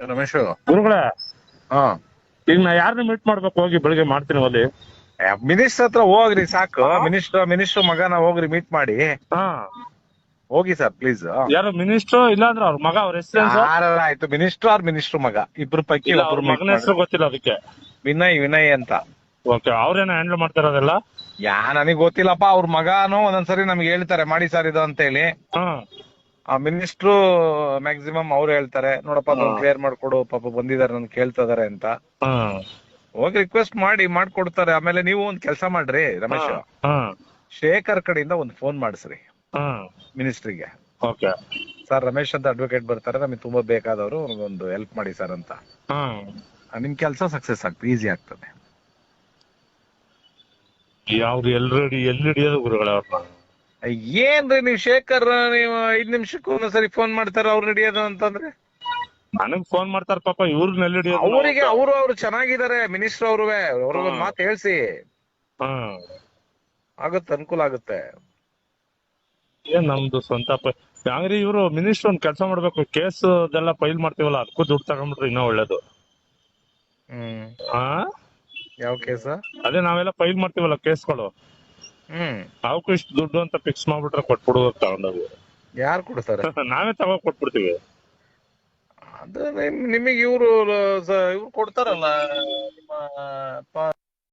ರಮೇಶ್. ಗುರುಗಳೇ ಹಾ. ಈಗ ನಾ ಯಾರನ್ನ ಮೀಟ್ ಮಾಡ್ಬೇಕು ಹೋಗಿ ಬೆಳಿಗ್ಗೆ ಮಾಡ್ತೀನಿ ಅಲ್ಲಿ ಮಿನಿಸ್ಟರ್ ಹತ್ರ ಹೋಗ್ರಿ ಸಾಕು. ಮಿನಿಸ್ಟರ್ ಮಿನಿಸ್ಟರ್ ಮಗನ ಹೋಗ್ರಿ ಮೀಟ್ ಮಾಡಿ. ಹಾ. ಹೋಗಿ ಸರ್ ಪ್ಲೀಸ್ ಯಾರು ಮಿನಿಸ್ಟ್ರು ಇಲ್ಲಾಂದ್ರೆ ಅವ್ರ ಮಗ ಅವ್ರ ಹೆಸರು ಆಯ್ತು. ಮಿನಿಸ್ಟರ್ ಅವ್ರ ಮಿನಿಸ್ಟರ್ ಮಗ? ಇಬ್ರು ಪೈಕಿ ಅವ್ರ ಒಬ್ರು ಮಗನ ಹೆಸರು ಗೊತ್ತಿಲ್ಲ ಅದಕ್ಕೆ. ವಿನಯ್ ವಿನಯ್ ಅಂತ. ಓಕೆ ಅವ್ರೇನ ಹ್ಯಾಂಡಲ್ ಮಾಡ್ತಾರದೆಲ್ಲ ಯಾ ನನಗ್ ಗೊತ್ತಿಲ್ಲಪ್ಪ ಅವ್ರ ಮಗನೂ ಒಂದೊಂದ್ಸರಿ ನಮ್ಗೆ ಹೇಳ್ತಾರೆ ಮಾಡಿ ಸರ್ ಇದು ಅಂತ ಹೇಳಿ ಹಾ. ಆ ಮಿನಿಸ್ಟ್ರು ಮ್ಯಾಕ್ಸಿಮಮ್ ಅವ್ರು ಹೇಳ್ತಾರೆ ನೋಡಪ್ಪ ಅದನ್ನ ಕ್ಲಿಯರ್ ಮಾಡ್ಕೊಡು ಪಾಪ ಬಂದಿದ್ದಾರೆ ನನ್ ಕೇಳ್ತಾ ಇದಾರೆ ಅಂತ. ಹೋಗಿ ರಿಕ್ವೆಸ್ಟ್ ಮಾಡಿ ಮಾಡ್ಕೊಡ್ತಾರೆ. ಆಮೇಲೆ ನೀವು ಒಂದ್ ಕೆಲಸ ಮಾಡ್ರಿ ರಮೇಶ್. ಶೇಖರ್ ಕಡೆಯಿಂದ ಒಂದ್ ಫೋನ್ ಮಾಡಿಸ್ರಿ ಮಿನಿಸ್ಟ್ರಿಗೆ ಓಕೆ. ಸರ್ ರಮೇಶ್ ಅಂತ ಅಡ್ವೊಕೇಟ್ ಬರ್ತಾರೆ ನಮಗೆ ತುಂಬಾ ಬೇಕಾದವರು ಒಂದು ಹೆಲ್ಪ್ ಮಾಡಿ ಸರ್ ಅಂತ. ನಿಮ್ ಕೆಲಸ ಸಕ್ಸಸ್ ಆಗ್ತದೆ ಈಸಿ ಆಗ್ತದೆ. ಯಾವ್ದು ಎಲ್ರೆಡಿ ಎಲ್ಲಿ ಹಿಡಿಯೋದು ಏನ್ರಿ ನೀವು ಶೇಖರ್ ನೀವು ಐದ್ ನಿಮಿಷಕ್ಕೂ ಒಂದ್ಸರಿ ಫೋನ್ ಮಾಡ್ತಾರ ಅವ್ರು ಹಿಡಿಯೋದು ಅಂತಂದ್ರೆ? ನನಗ್ ಫೋನ್ ಮಾಡ್ತಾರ ಪಾಪ ಇವ್ರ ಹಿಡಿಯೋದು ಅವರಿಗೆ ಅವರು ಅವ್ರು ಚೆನ್ನಾಗಿದ್ದಾರೆ ಮಿನಿಸ್ಟರ್ ಅವ್ರುವೆ ಅವ್ರಿಗೆ ಮಾತ್ ಹೇಳ್ಸಿ. ಆಗುತ್ತೆ ಅನುಕೂಲ ಆಗುತ್ತೆ. ಏನ್ ನಮ್ದು ಸ್ವಂತ ಹಂಗ್ರಿ ಇವ್ರು ಮಿನಿಸ್ಟರ್ ಒಂದ್ ಕೆಲಸ ಮಾಡ್ಬೇಕು ಕೇಸ್ ಅದೆಲ್ಲ ಫೈಲ್ ಮಾಡ್ತೀವಲ್ಲ ಅದಕ್ಕೂ ದುಡ್ಡು ತಗೊಂಡ್ಬಿಟ್ರೆ ಇನ್ನೂ ಒಳ್ಳೇದು. ಹ್ಮ್. ಯಾವ ಕೇಸ ಅದೇ ನಾವೆಲ್ಲ ಫೈಲ್ ಮಾಡ್ತೀವಲ್ಲ ಕೇಸ್ಗಳು ಹ್ಮ್. ಅವಕ್ಕೂ ಇಷ್ಟು ದುಡ್ಡು ಅಂತ ಫಿಕ್ಸ್ ಮಾಡ್ಬಿಟ್ರೆ ಕೊಟ್ಬಿಡು ತಗೊಂಡೋಗಿ. ಯಾರು ಕೊಡ್ತಾರೆ? ನಾವೇ ತಗೋ ಕೊಟ್ಬಿಡ್ತೀವಿ. ಅದು ನಿಮ್- ನಿಮಗೆ ಇವ್ರು ಇವ್ರು ಕೊಡ್ತಾರಲ್ಲ ನಿಮ್ಮ ಪ-